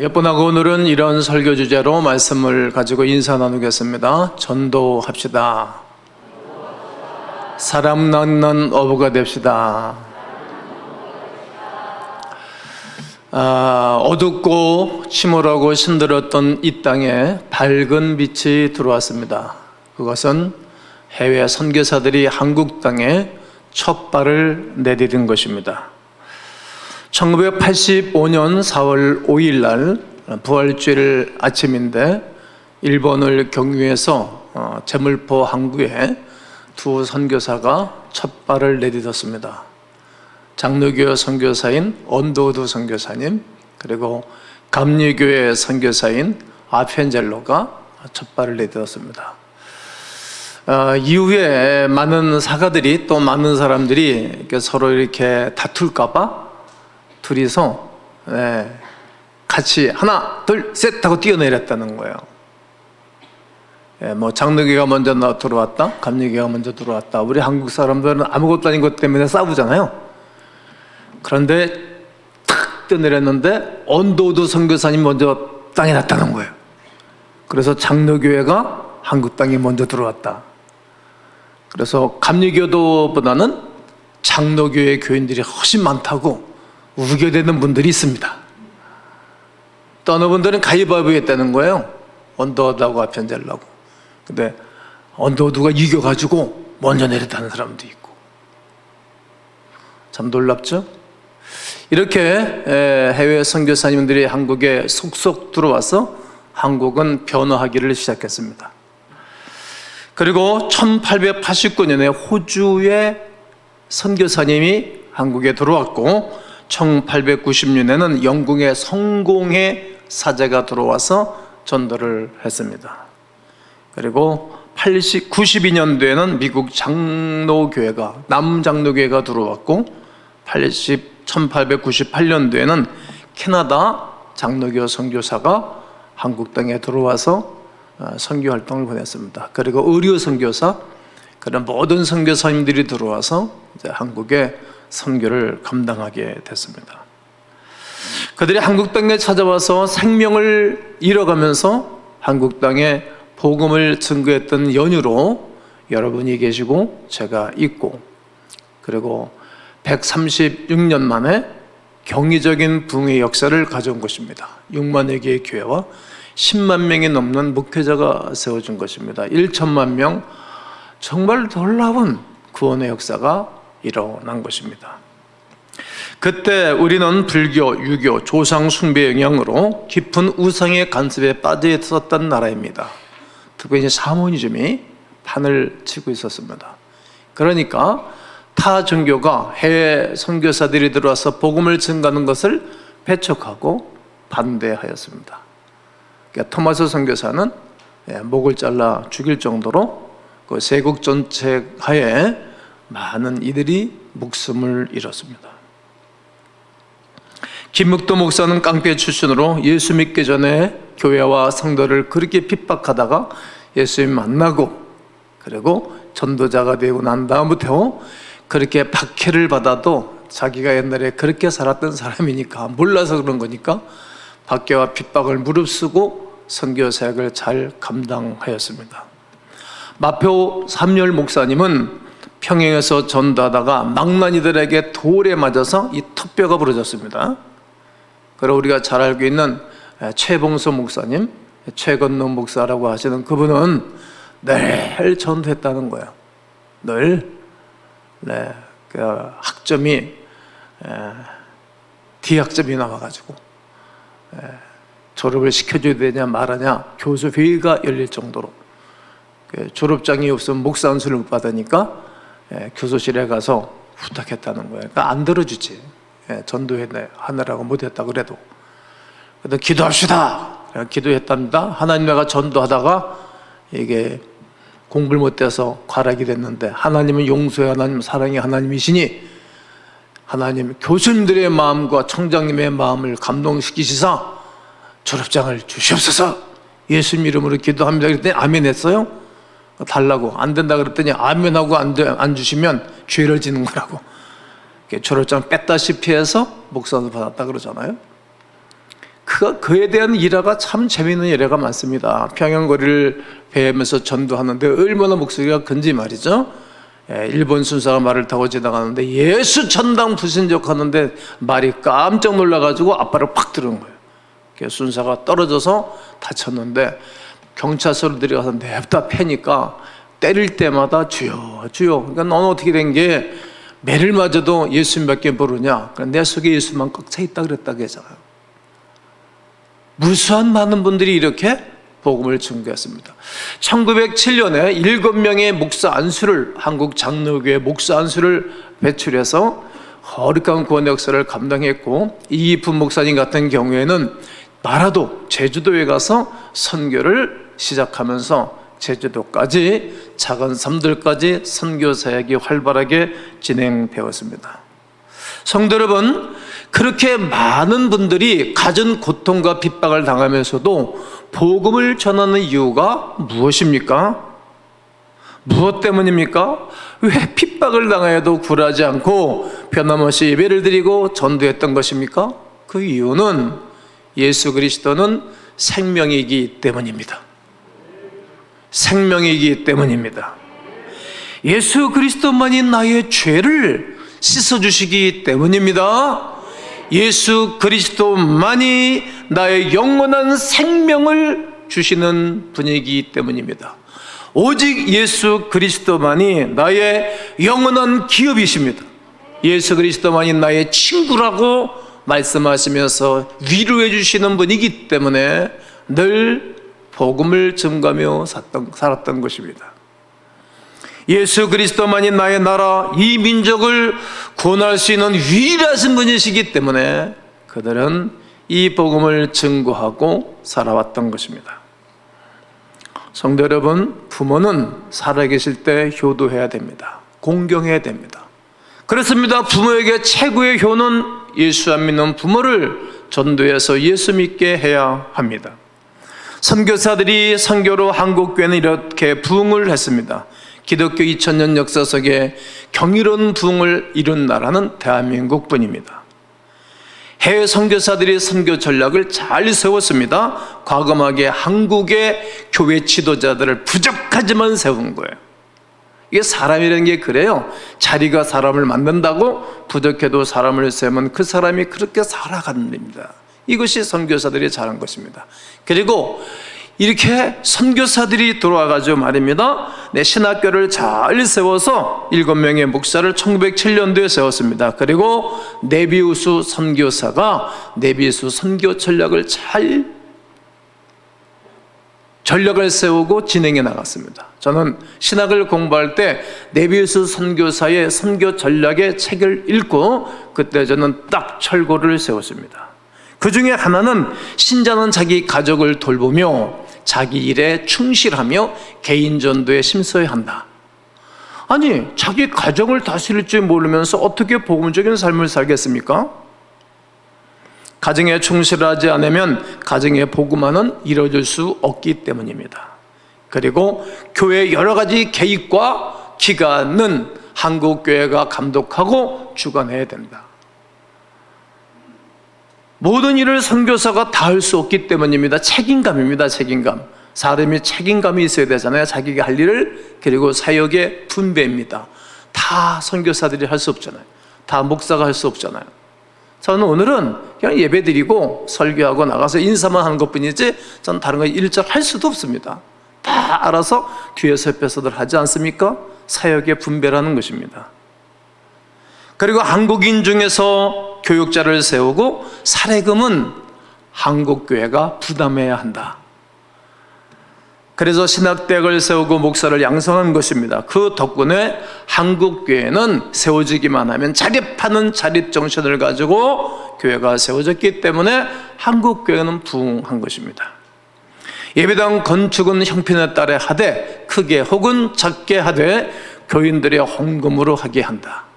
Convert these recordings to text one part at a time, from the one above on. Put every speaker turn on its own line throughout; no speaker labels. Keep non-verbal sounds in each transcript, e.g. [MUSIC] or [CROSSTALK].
여분하고 오늘은 이런 설교 주제로 말씀을 가지고 인사 나누겠습니다. 전도합시다. 사람 낳는 어부가 됩시다. 아, 어둡고 침울하고 신들었던 이 땅에 밝은 빛이 들어왔습니다. 그것은 해외 선교사들이 한국 땅에 첫 발을 내디딘 것입니다. 1985년 4월 5일 날 부활주일 아침인데 일본을 경유해서 어, 제물포 항구에 두 선교사가 첫 발을 내딛었습니다. 장로교 선교사인 언도우드 선교사님 그리고 감리교회 선교사인 아펜젤로가 첫 발을 내딛었습니다. 어, 이후에 많은 사가들이 또 많은 사람들이 이렇게 서로 이렇게 다툴까봐 둘이서 예, 같이 하나 둘 셋 하고 뛰어내렸다는 거예요. 예, 뭐 장로교가 먼저 나 들어왔다, 감리교가 먼저 들어왔다. 우리 한국 사람들은 아무것도 아닌 것 때문에 싸우잖아요. 그런데 탁 뛰어내렸는데 언도우드 선교사님 먼저 땅에 났다는 거예요. 그래서 장로교회가 한국 땅에 먼저 들어왔다. 그래서 감리교도보다는 장로교회 교인들이 훨씬 많다고 우겨대는 분들이 있습니다. 또 어느 분들은 가위바위보 했다는 거예요. 언더하고 아편젤라고. 근데 언더우드가 이겨가지고 먼저 내렸다는 사람도 있고. 참 놀랍죠? 이렇게 해외 선교사님들이 한국에 속속 들어와서 한국은 변화하기를 시작했습니다. 그리고 1889년에 호주의 선교사님이 한국에 들어왔고 1890년에는 영국의 성공의 사제가 들어와서 전도를 했습니다. 그리고 80, 92년도에는 미국 장로교회가 남장로교회가 들어왔고 80, 1898년도에는 캐나다 장로교 선교사가 한국 땅에 들어와서 어, 선교 활동을 보냈습니다. 그리고 의료 선교사 그런 모든 선교사님들이 들어와서 한국에 선교를 감당하게 됐습니다. 그들이 한국 땅에 찾아와서 생명을 잃어가면서 한국 땅에 복음을 증거했던 연유로 여러분이 계시고 제가 있고 그리고 136년 만에 경이적인 붕의 역사를 가져온 것입니다. 6만여 개의 교회와 10만 명이 넘는 목회자가 세워진 것입니다. 1천만 명 정말 놀라운 구원의 역사가 일어난 것입니다. 그때 우리는 불교, 유교, 조상 숭배 영향으로 깊은 우상의 간섭에 빠져 있었던 나라입니다. 특히 샤머니즘이 판을 치고 있었습니다. 그러니까 타 종교가 해외 선교사들이 들어와서 복음을 증가하는 것을 배척하고 반대하였습니다. 그러니까 토마스 선교사는 예, 목을 잘라 죽일 정도로 그 세국 전체 하에 많은 이들이 목숨을 잃었습니다. 김묵도 목사는 깡패 출신으로 예수 믿기 전에 교회와 성도를 그렇게 핍박하다가 예수님 만나고 그리고 전도자가 되고 난 다음부터 그렇게 박해를 받아도 자기가 옛날에 그렇게 살았던 사람이니까 몰라서 그런 거니까 박해와 핍박을 무릅쓰고 선교 사역을 잘 감당하였습니다. 마표 삼열 목사님은 평양에서 전도하다가 망나니들에게 돌에 맞아서 이 턱뼈가 부러졌습니다. 그리고 우리가 잘 알고 있는 최봉수 목사님, 최건노 목사라고 하시는 그분은 늘 전도했다는 거예요. 늘 네, 그 학점이 에, D학점이 나와가지고 에, 졸업을 시켜줘야 되냐 말하냐 교수 회의가 열릴 정도로 그 졸업장이 없으면 목사 안수를 못 받으니까 에, 교수실에 가서 부탁했다는 거예요. 그러니까 안 들어주지. 예, 전도해 하느라고 못했다 그래도. 그래도 기도합시다. 기도했답니다. 하나님 내가 전도하다가 이게 공부를 못해서 과락이 됐는데 하나님은 용서의 하나님, 사랑의 하나님이시니 하나님 교수님들의 마음과 청장님의 마음을 감동시키시사 졸업장을 주시옵소서 예수님 이름으로 기도합니다. 그랬더니 아멘 했어요. 달라고 안 된다 그랬더니 아멘하고 안, 주시면 죄를 지는 거라고 졸업장 뺐다시피 해서 목사도 받았다 그러잖아요. 그, 그에 대한 일화가 참 재미있는 일화가 많습니다. 평양거리를 배우면서 전도하는데 얼마나 목소리가 큰지 말이죠. 예, 일본 순사가 말을 타고 지나가는데 예수 천당 부신적 하는데 말이 깜짝 놀라가지고 앞발을 팍 들은 거예요. 순사가 떨어져서 다쳤는데 경찰서로 들어가서 냅다 패니까 때릴 때마다 주여 주여. 그러니까 너는 어떻게 된 게 매를 맞아도 예수님밖에 모르냐? 그러니까 내 속에 예수만 꽉 차 있다 그랬다 그랬잖아요. 무수한 많은 분들이 이렇게 복음을 증거했습니다. 1907년에 일곱 명의 목사 안수를 한국 장로교회 목사 안수를 배출해서 거룩한 구원 역사를 감당했고 이이프 목사님 같은 경우에는 나라도 제주도에 가서 선교를 시작하면서 제주도까지 작은 섬들까지 선교 사역이 활발하게 진행되었습니다. 성도 여러분, 그렇게 많은 분들이 가진 고통과 핍박을 당하면서도 복음을 전하는 이유가 무엇입니까? 무엇 때문입니까? 왜 핍박을 당하여도 굴하지 않고 변함없이 예배를 드리고 전도했던 것입니까? 그 이유는 예수 그리스도는 생명이기 때문입니다. 생명이기 때문입니다. 예수 그리스도만이 나의 죄를 씻어주시기 때문입니다. 예수 그리스도만이 나의 영원한 생명을 주시는 분이기 때문입니다. 오직 예수 그리스도만이 나의 영원한 기업이십니다. 예수 그리스도만이 나의 친구라고 말씀하시면서 위로해 주시는 분이기 때문에 늘 복음을 증가하며 살았던, 것입니다. 예수 그리스도만이 나의 나라, 이 민족을 구원할 수 있는 유일하신 분이시기 때문에 그들은 이 복음을 증거하고 살아왔던 것입니다. 성도 여러분, 부모는 살아계실 때 효도해야 됩니다. 공경해야 됩니다. 그렇습니다. 부모에게 최고의 효는 예수 안 믿는 부모를 전도해서 예수 믿게 해야 합니다. 선교사들이 선교로 한국교회는 이렇게 부흥을 했습니다. 기독교 2000년 역사 속에 경이로운 부흥을 이룬 나라는 대한민국뿐입니다. 해외 선교사들이 선교 전략을 잘 세웠습니다. 과감하게 한국의 교회 지도자들을 부족하지만 세운 거예요. 이게 사람이라는 게 그래요. 자리가 사람을 만든다고 부족해도 사람을 세우면 그 사람이 그렇게 살아가는 겁니다. 이것이 선교사들이 잘한 것입니다. 그리고 이렇게 선교사들이 들어와가지고 말입니다. 내 신학교를 잘 세워서 일곱 명의 목사를 1907년도에 세웠습니다. 그리고 네비우스 선교사가 네비우스 선교 전략을 잘 전략을 세우고 진행해 나갔습니다. 저는 신학을 공부할 때 네비우스 선교사의 선교 전략의 책을 읽고 그때 저는 딱 철고를 세웠습니다. 그 중에 하나는 신자는 자기 가족을 돌보며 자기 일에 충실하며 개인 전도에 심써야 한다. 아니, 자기 가정을 다스릴 줄 모르면서 어떻게 복음적인 삶을 살겠습니까? 가정에 충실하지 않으면 가정의 복음화는 이루어질 수 없기 때문입니다. 그리고 교회 여러 가지 개입과 기간은 한국 교회가 감독하고 주관해야 된다. 모든 일을 선교사가 다 할 수 없기 때문입니다. 책임감입니다. 책임감. 사람이 책임감이 있어야 되잖아요. 자기가 할 일을 그리고 사역의 분배입니다. 다 선교사들이 할 수 없잖아요. 다 목사가 할 수 없잖아요. 저는 오늘은 그냥 예배드리고 설교하고 나가서 인사만 하는 것뿐이지 저는 다른 거 일절 할 수도 없습니다. 다 알아서 뒤에서 옆에서들 하지 않습니까? 사역의 분배라는 것입니다. 그리고 한국인 중에서 교육자를 세우고 사례금은 한국교회가 부담해야 한다. 그래서 신학대학을 세우고 목사를 양성한 것입니다. 그 덕분에 한국교회는 세워지기만 하면 자립하는 자립 정신을 가지고 교회가 세워졌기 때문에 한국교회는 부흥한 것입니다. 예배당 건축은 형편에 따라 하되 크게 혹은 작게 하되 교인들의 헌금으로 하게 한다.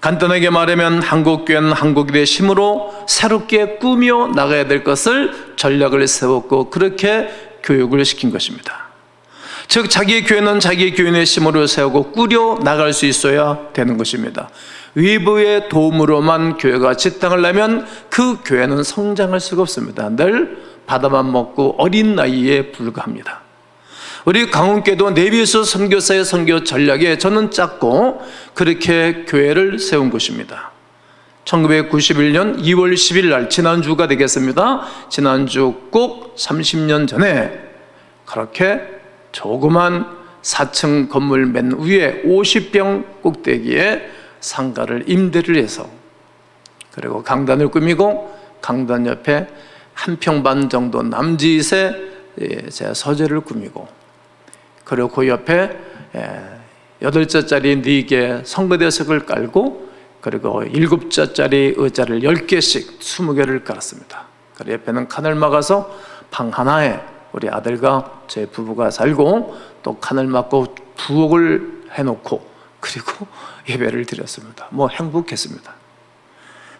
간단하게 말하면 한국교회는 한국인의 힘으로 새롭게 꾸며 나가야 될 것을 전략을 세웠고 그렇게 교육을 시킨 것입니다. 즉 자기 교회는 자기 교인의 힘으로 세우고 꾸려 나갈 수 있어야 되는 것입니다. 위부의 도움으로만 교회가 내면 그 교회는 성장할 수가 없습니다. 늘 받아만 먹고 어린 나이에 불과합니다. 우리 강원교도 내비에서 선교사의 선교 전략에 저는 짰고 그렇게 교회를 세운 것입니다. 1991년 2월 10일 날 지난주가 되겠습니다. 지난주 꼭 30년 전에 그렇게 조그만 4층 건물 맨 위에 50평 꼭대기에 상가를 임대를 해서 그리고 강단을 꾸미고 강단 옆에 한 평 반 정도 남짓의 예, 제 서재를 꾸미고 그리고 그 옆에 예, 여덟 자짜리 네 개 성거대석을 깔고 그리고 일곱 자짜리 의자를 열 개씩 스무 개를 깔았습니다. 그리고 옆에는 칸을 막아서 방 하나에 우리 아들과 제 부부가 살고 또 칸을 막고 부엌을 해놓고 그리고 [LAUGHS] 예배를 드렸습니다. 뭐 행복했습니다.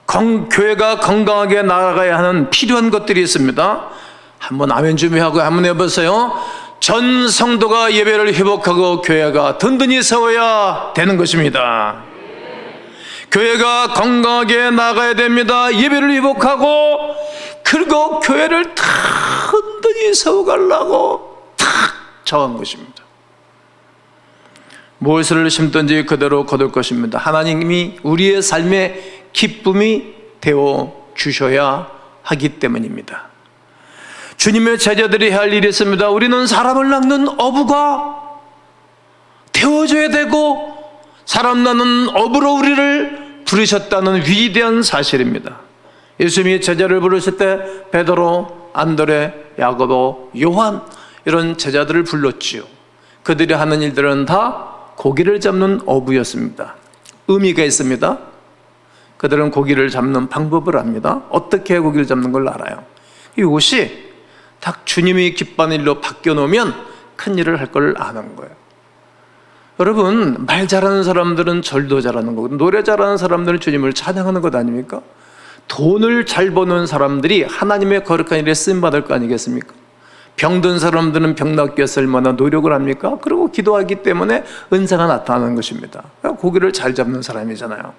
건, 교회가 건강하게 나아가야 하는 필요한 것들이 있습니다. 한번 아멘 준비하고 한번 해보세요. 전 성도가 예배를 회복하고 교회가 든든히 세워야 되는 것입니다. 교회가 건강하게 나가야 됩니다. 예배를 회복하고 그리고 교회를 든든히 세워가려고 탁 정한 것입니다. 무엇을 심든지 그대로 거둘 것입니다. 하나님이 우리의 삶의 기쁨이 되어 주셔야 하기 때문입니다. 주님의 제자들이 할 일이 있습니다. 우리는 사람을 낳는 어부가 되어줘야 되고 사람 낳는 어부로 우리를 부르셨다는 위대한 사실입니다. 예수님이 제자를 부르실 때 베드로, 안드레, 야고보, 요한 이런 제자들을 불렀지요. 그들이 하는 일들은 다 고기를 잡는 어부였습니다. 의미가 있습니다. 그들은 고기를 잡는 방법을 압니다. 어떻게 고기를 잡는 걸 알아요. 이것이 딱 주님이 기뻐하는 일로 바뀌어 놓으면 큰 일을 할 걸 아는 거예요. 여러분, 말 잘하는 사람들은 절도 잘하는 거고, 노래 잘하는 사람들은 주님을 찬양하는 것 아닙니까? 돈을 잘 버는 사람들이 하나님의 거룩한 일에 쓰임받을 거 아니겠습니까? 병든 사람들은 병 낫기 위해서 얼마나 노력을 합니까? 그리고 기도하기 때문에 은사가 나타나는 것입니다. 고기를 잘 잡는 사람이잖아요.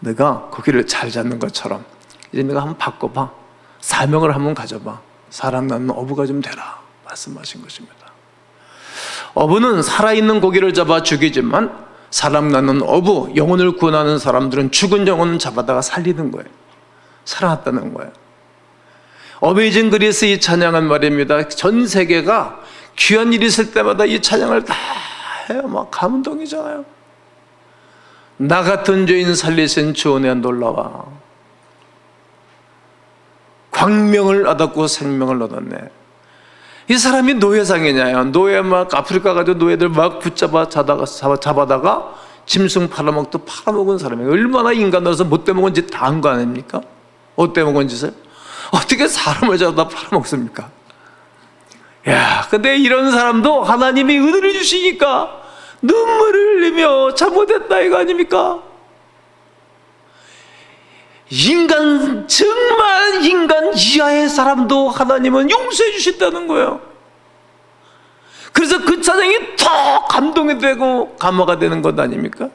내가 고기를 잘 잡는 것처럼 이제 내가 한번 바꿔봐. 사명을 한번 가져봐. 사람 낳는 어부가 좀 되라. 말씀하신 것입니다. 어부는 살아있는 고기를 잡아 죽이지만 사람 낳는 어부, 영혼을 구원하는 사람들은 죽은 영혼을 잡아다가 살리는 거예요. 살아났다는 거예요. 어메이징 그리스 이 찬양은 말입니다. 전 세계가 귀한 일이 있을 때마다 이 찬양을 다 해요. 막 감동이잖아요. 나 같은 죄인 살리신 주원의 놀라와 광명을 얻었고 생명을 얻었네. 이 사람이 노예상이냐요. 노예 막 아프리카 가서 노예들 막 붙잡아 자다가 잡아다가 짐승 팔아먹도 팔아먹은 사람이 얼마나 인간으로서 못돼 먹은 짓 다 한 거 아닙니까? 어때 먹은 짓을? 어떻게 사람을 잡아다 팔아먹습니까? 야, 근데 이런 사람도 하나님이 은혜를 주시니까 눈물을 흘리며 잘못했다 이거 아닙니까? 인간 정말 인간 이하의 사람도 하나님은 용서해 주신다는 거예요. 그래서 그 찬양이 더 감동이 되고 감화가 되는 것 아닙니까?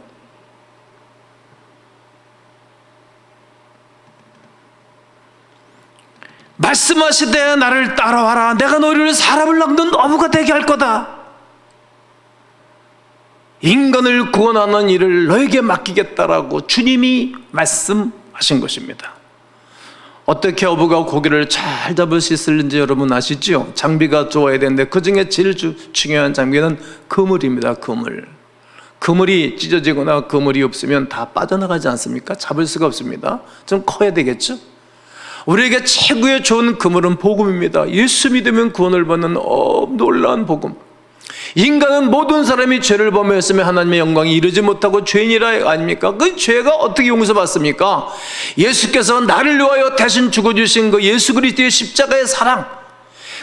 말씀하시되 나를 따라와라 내가 너희를 사람을 낚는 어부가 되게 할 거다 인간을 구원하는 일을 너에게 맡기겠다라고 주님이 말씀하신 것입니다 어떻게 어부가 고기를 잘 잡을 수 있을지 여러분 아시죠? 장비가 좋아야 되는데 그 중에 제일 주, 중요한 장비는 그물입니다 그물 그물이 찢어지거나 그물이 없으면 다 빠져나가지 않습니까? 잡을 수가 없습니다 좀 커야 되겠죠? 우리에게 최고의 좋은 그물은 복음입니다. 예수 믿으면 구원을 받는 어, 놀라운 복음. 인간은 모든 사람이 죄를 범했으면 하나님의 영광이 이르지 못하고 죄인이라 아닙니까? 그 죄가 어떻게 용서받습니까? 예수께서 나를 위하여 대신 죽어주신 그 예수 그리스도의 십자가의 사랑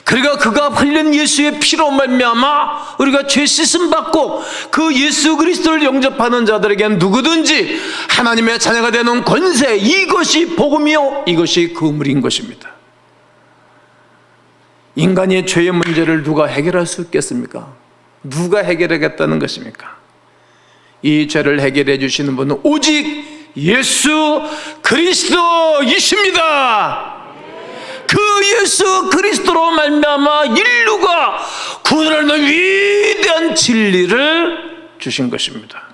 그러니까 그가 흘린 예수의 피로 말미암아 우리가 죄 씻음 받고 그 예수 그리스도를 영접하는 자들에게는 누구든지 하나님의 자녀가 되는 권세 이것이 복음이요 이것이 그물인 것입니다. 인간의 죄의 문제를 누가 해결할 수 있겠습니까? 누가 해결하겠다는 것입니까? 이 죄를 해결해 주시는 분은 오직 예수 그리스도이십니다. 그 예수 그리스도로 말미암아 인류가 구원하는 위대한 진리를 주신 것입니다.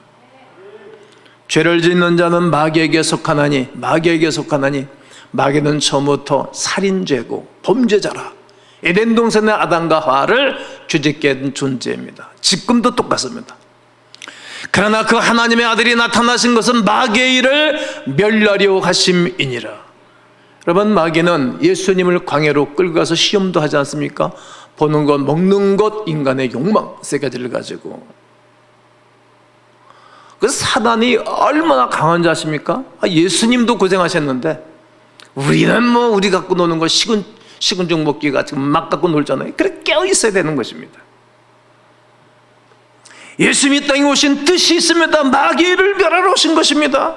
죄를 짓는 자는 마귀에게 속하나니 마귀에게 속하나니 마귀는 처음부터 살인죄고 범죄자라. 에덴 동산의 아담과 하와를 주짓게 한 존재입니다. 지금도 똑같습니다. 그러나 그 하나님의 아들이 나타나신 것은 일을 멸하려 하심이니라. 여러분 마귀는 예수님을 광야로 끌고 가서 시험도 하지 않습니까? 보는 것, 먹는 것, 인간의 욕망 세 가지를 가지고 그 사단이 얼마나 강한 자십니까? 아, 예수님도 고생하셨는데 우리는 뭐 우리 갖고 노는 거 식은 식은 죽 먹기가 지금 막 갖고 놀잖아요. 그래 깨어 있어야 되는 것입니다. 예수님이 땅에 오신 뜻이 있습니다. 마귀를 멸하러 오신 것입니다.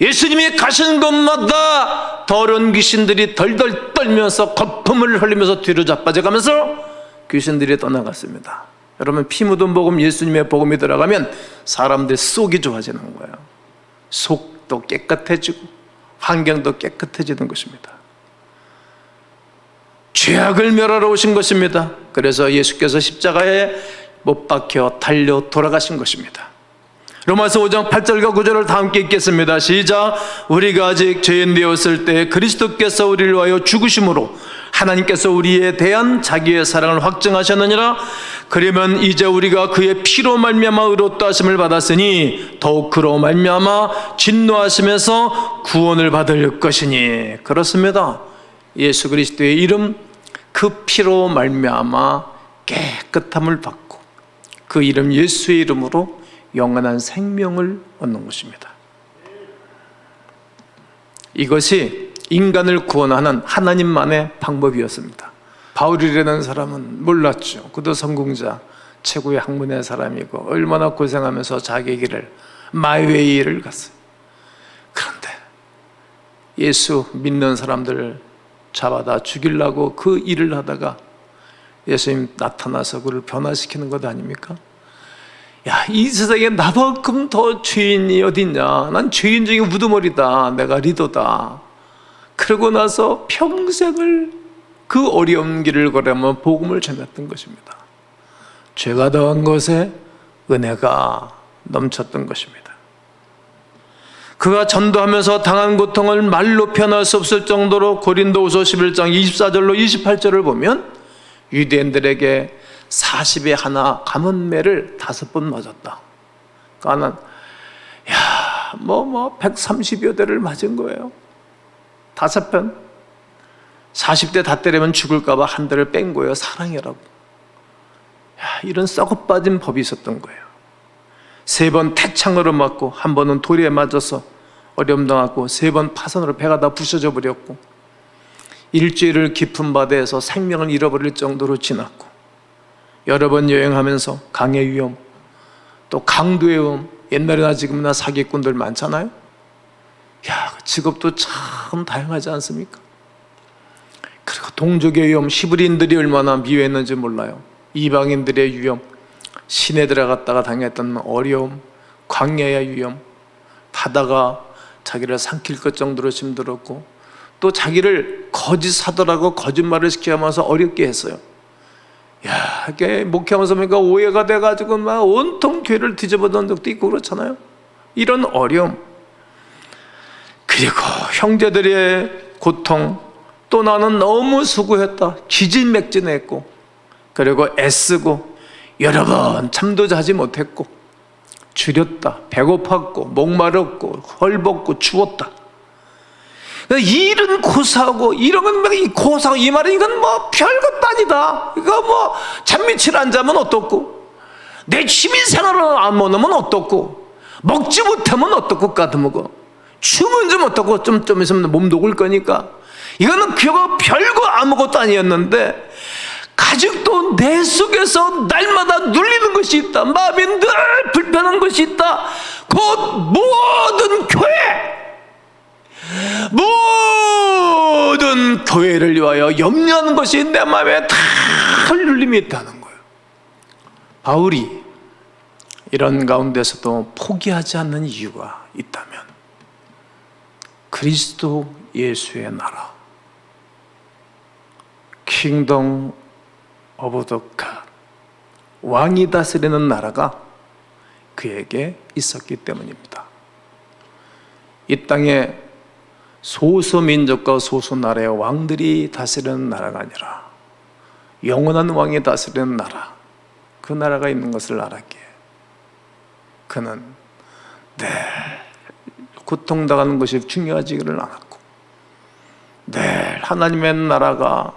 예수님이 가신 곳마다 더러운 귀신들이 덜덜 떨면서 거품을 흘리면서 뒤로 자빠져가면서 귀신들이 떠나갔습니다. 여러분 피 묻은 복음 예수님의 복음이 들어가면 사람들 속이 좋아지는 거예요. 속도 깨끗해지고 환경도 깨끗해지는 것입니다. 죄악을 멸하러 오신 것입니다. 그래서 예수께서 십자가에 못 박혀 달려 돌아가신 것입니다. 로마서 5장 8절과 9절을 다 함께 읽겠습니다. 시작. 우리가 아직 죄인 되었을 때 그리스도께서 우리를 위하여 죽으심으로 하나님께서 우리에 대한 자기의 사랑을 확증하셨느니라. 그러면 이제 우리가 그의 피로 말미암아 의롭다 하심을 받았으니 더욱 그로 말미암아 진노하심에서 구원을 받을 것이니 그렇습니다. 예수 그리스도의 이름 그 피로 말미암아 깨끗함을 받고 그 이름 예수의 이름으로 영원한 생명을 얻는 것입니다. 이것이 인간을 구원하는 하나님만의 방법이었습니다. 바울이라는 사람은 몰랐죠. 그도 성공자, 최고의 학문의 사람이고 얼마나 고생하면서 자기 길을 마이웨이를 갔어요. 그런데 예수 믿는 사람들을 잡아다 죽이려고 그 일을 하다가 예수님 나타나서 그를 변화시키는 것 아닙니까? 야, 이 세상에 나만큼 더 죄인이 어딨냐? 난 죄인 중에 우두머리다. 내가 리더다. 그러고 나서 평생을 그 어려운 길을 걸으며 복음을 전했던 것입니다. 죄가 더한 것에 은혜가 넘쳤던 것입니다. 그가 전도하면서 당한 고통을 말로 표현할 수 없을 정도로 고린도후서 11장 24절로 28절을 보면 유대인들에게 40에 하나 가문매를 다섯 번 맞았다. 그러니까 야, 뭐, 뭐, 130여 대를 맞은 거예요. 다섯 번. 40대 다 때리면 죽을까 봐 한 대를 뺀 거예요. 사랑이라고. 야, 이런 썩어 빠진 법이 있었던 거예요. 세 번 태창으로 맞고, 한 번은 돌에 맞아서 어려움 당하고, 세 번 파선으로 배가 다 부셔져 버렸고, 일주일을 깊은 바다에서 생명을 잃어버릴 정도로 지났고, 여러 번 여행하면서 강의 위험, 또 강도의 위험, 옛날이나 지금이나 사기꾼들 많잖아요. 야, 그 직업도 참 다양하지 않습니까? 그리고 동족의 위험, 시브린들이 얼마나 미워했는지 몰라요. 이방인들의 위험, 시내 들어갔다가 당했던 어려움, 광야의 위험, 바다가 자기를 삼킬 것 정도로 힘들었고, 또 자기를 거짓 사도라고 거짓말을 시켜하면서 어렵게 했어요. 야, 이게 목회하면서 보니까 오해가 돼가지고 막 온통 교회를 뒤집어던 적도 있고 그렇잖아요. 이런 어려움. 그리고 형제들의 고통. 또 나는 너무 수고했다. 기진맥진했고. 그리고 애쓰고. 여러 번 잠도 자지 못했고. 줄였다. 배고팠고. 목마르고. 헐벗고. 추웠다. 일은 고사하고 이런 건이 고사하고 이 말은 이건 뭐 별것도 아니다. 이거 뭐 잠미칠 안 자면 어떻고 내 취미생활을 안 먹으면 어떻고 먹지 못하면 어떻고 까드먹어 춤은 좀 어떻고 좀, 좀 있으면 몸 녹을 거니까 이거는 그거 별거 아무것도 아니었는데 가족도 내 속에서 날마다 눌리는 것이 있다 마음이 늘 불편한 것이 있다 곧 모든 교회 모든 교회를 위하여 염려하는 것이 내 마음에 다 눌림이 있다는 거예요. 바울이 이런 가운데서도 포기하지 않는 이유가 있다면 그리스도 예수의 나라 킹덤 갓 왕이 다스리는 나라가 그에게 있었기 때문입니다. 이 땅에 소수 민족과 소수 나라의 왕들이 다스리는 나라가 아니라 영원한 왕이 다스리는 나라 그 나라가 있는 것을 알았기에 그는 늘 고통당하는 것이 중요하지를 않았고 늘 하나님의 나라가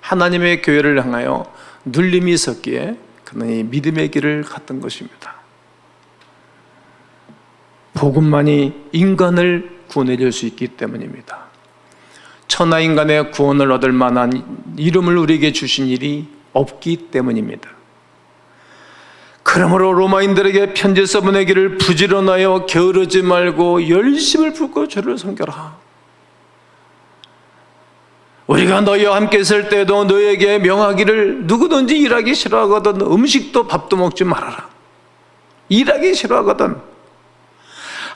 하나님의 교회를 향하여 눌림이 있었기에 그는 이 믿음의 길을 갔던 것입니다. 복음만이 인간을 구원해 줄 수 있기 때문입니다. 천하 인간의 구원을 얻을 만한 이름을 우리에게 주신 일이 없기 때문입니다. 그러므로 로마인들에게 편지 써보내기를 부지런하여 게으르지 말고 열심을 붓고 주를 섬겨라. 우리가 너희와 함께 있을 때도 너희에게 명하기를 누구든지 일하기 싫어하거든 음식도 밥도 먹지 말아라. 일하기 싫어하거든.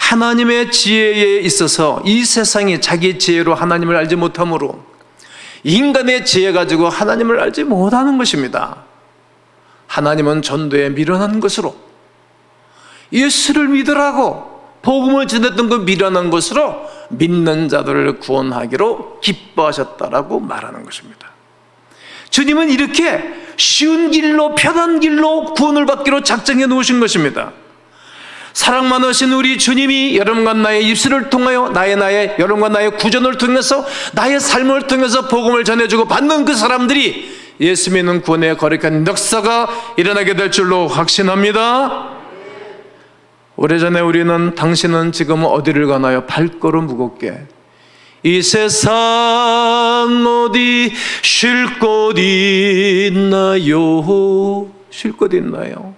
하나님의 지혜에 있어서 이 세상이 자기 지혜로 하나님을 알지 못하므로 인간의 지혜 가지고 하나님을 알지 못하는 것입니다. 하나님은 전도에 미련한 것으로 예수를 믿으라고 복음을 전했던 그 미련한 것으로 믿는 자들을 구원하기로 기뻐하셨다라고 말하는 것입니다. 주님은 이렇게 쉬운 길로 편한 길로 구원을 받기로 작정해 놓으신 것입니다. 사랑 많으신 우리 주님이 여러분과 나의 입술을 통하여 나의 나의 여러분과 나의 구전을 통해서 나의 삶을 통해서 복음을 전해주고 받는 그 사람들이 예수 믿는 구원의 거룩한 역사가 일어나게 될 줄로 확신합니다. 오래전에 우리는 당신은 지금 어디를 가나요? 발걸음 무겁게 이 세상 어디 쉴 곳 있나요? 쉴 곳 있나요?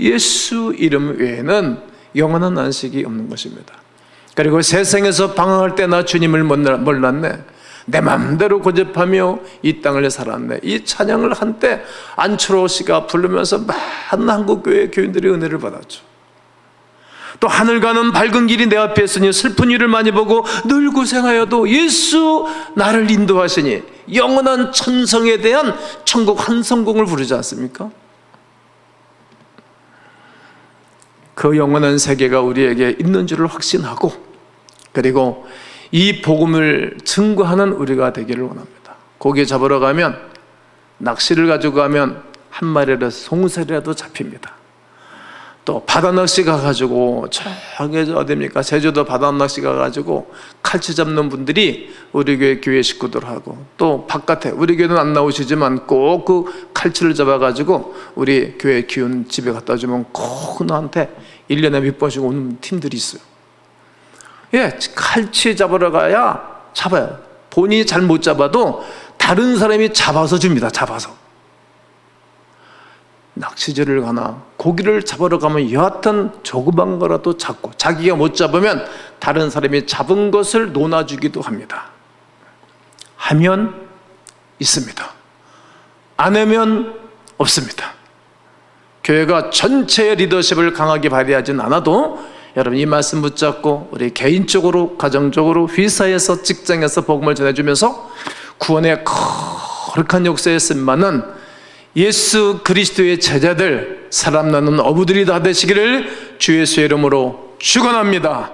예수 이름 외에는 영원한 안식이 없는 것입니다. 그리고 세상에서 방황할 때 나 주님을 몰랐네. 내 마음대로 고집하며 이 땅을 살았네. 이 찬양을 한때 안철호 씨가 부르면서 많은 한국교회 교인들이 은혜를 받았죠. 또 하늘 가는 밝은 길이 내 앞에 있으니 슬픈 일을 많이 보고 늘 고생하여도 예수 나를 인도하시니 영원한 천성에 대한 천국 한성공을 부르지 않습니까? 그 영원한 세계가 우리에게 있는 줄을 확신하고 그리고 이 복음을 증거하는 우리가 되기를 원합니다. 고기 잡으러 가면 낚시를 가지고 가면 한 마리라도 송사리라도 잡힙니다. 또 바다 낚시 가가지고 저기 어디입니까 제주도 바다 낚시 가가지고 칼치 잡는 분들이 우리 교회 교회 식구들하고 또 바깥에 우리 교회는 안 나오시지만 꼭 그 칼치를 잡아가지고 우리 교회 기운 집에 갖다 주면 꼭 너한테 1년에 몇 번씩 오는 팀들이 있어요. 예, 칼치 잡으러 가야 잡아요. 본인이 잘 못 잡아도 다른 사람이 잡아서 줍니다. 잡아서. 낚시질을 가나 고기를 잡으러 가면 여하튼 조그만 거라도 잡고 자기가 못 잡으면 다른 사람이 잡은 것을 논아주기도 합니다. 하면 있습니다. 안 하면 없습니다. 교회가 전체의 리더십을 강하게 발휘하진 않아도 여러분 이 말씀 붙잡고 우리 개인적으로 가정적으로 회사에서 직장에서 복음을 전해주면서 구원의 거룩한 역사에 쓴만은 예수 그리스도의 제자들 사람 나는 어부들이 다 되시기를 주 예수의 이름으로 축원합니다.